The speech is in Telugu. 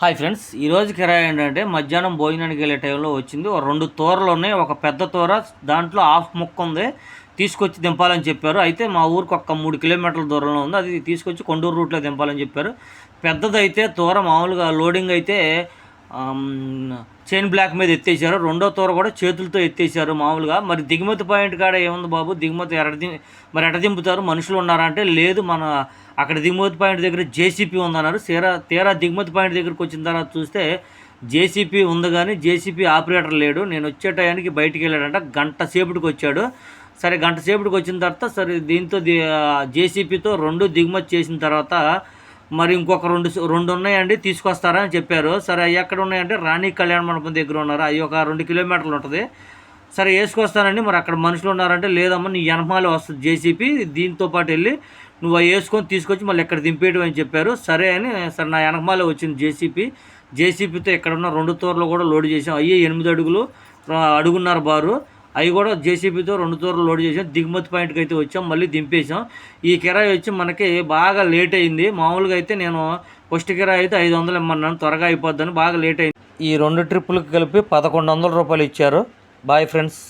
హాయ్ ఫ్రెండ్స్ ఈరోజు కిరాయి ఏంటంటే మధ్యాహ్నం భోజనానికి వెళ్ళే టైంలో వచ్చింది. రెండు తోరలు ఉన్నాయి. ఒక పెద్ద తోర దాంట్లో హాఫ్ ముక్క ఉంది. తీసుకొచ్చి దింపాలని చెప్పారు. అయితే మా ఊరికి ఒక మూడు కిలోమీటర్ల దూరంలో ఉంది. అది తీసుకొచ్చి కొండూరు రూట్లో దింపాలని చెప్పారు. పెద్దదైతే తోర మామూలుగా లోడింగ్ అయితే చైన్ బ్లాక్ మీద ఎత్తేసారు రెండో తోర కూడా చేతులతో ఎత్తేసారు మామూలుగా. మరి దిగుమతి పాయింట్ కాడ ఏముంది బాబు? దిగుమతి ఎడ మరి ఎట దింపుతారు. మనుషులు ఉన్నారా అంటే లేదు. మన అక్కడ దిగుమతి పాయింట్ దగ్గర జేసీపీ ఉందన్నారు. తీరా తీరా దిగుమతి పాయింట్ దగ్గరికి వచ్చిన తర్వాత చూస్తే జేసీపీ ఉంది కానీ జేసీపీ ఆపరేటర్ లేడు. నేను వచ్చే టయానికి బయటికి వెళ్ళాడంట. గంట సేపటికి వచ్చాడు. సరే గంట సేపటికి వచ్చిన తర్వాత సరే దీంతో జేసీపీతో రెండు దిగుమతి చేసిన తర్వాత మరి ఇంకొక రెండు రెండు ఉన్నాయండి తీసుకొస్తారా అని చెప్పారు. సరే అవి ఎక్కడ ఉన్నాయంటే రాణి కళ్యాణ మండపం దగ్గర ఉన్నారు. అవి ఒక రెండు కిలోమీటర్లు ఉంటుంది. సరే వేసుకొస్తానండి. మరి అక్కడ మనుషులు ఉన్నారంటే లేదమ్మా నీ వెనమాలే వస్తుంది జేసీపీ. దీంతో పాటు వెళ్ళి నువ్వు అవి వేసుకొని తీసుకొచ్చి మళ్ళీ ఎక్కడ దింపేయడం అని చెప్పారు. సరే అని సరే నా వెనకమాలే వచ్చింది జేసీపీ. జేసీపీతో ఇక్కడ ఉన్న రెండు తోరలు కూడా లోడ్ చేసాం అయ్యే ఎనిమిది అడుగులు అడుగున్నారు బారు. అవి కూడా జేసీబీతో రెండు తూరలు లోడ్ చేసాం దిగుమతి పాయింట్కి అయితే వచ్చాం. మళ్ళీ దింపేసాం ఈ కిరాయి వచ్చి మనకి బాగా లేట్ అయింది. మామూలుగా అయితే నేను ఫస్ట్ కిరాయి అయితే ఐదు వందలు ఇమ్మన్నాను. త్వరగా అయిపోద్దని బాగా లేట్ అయింది. ఈ రెండు ట్రిప్పులకు కలిపి పదకొండు వందల రూపాయలు ఇచ్చారు. Bye friends.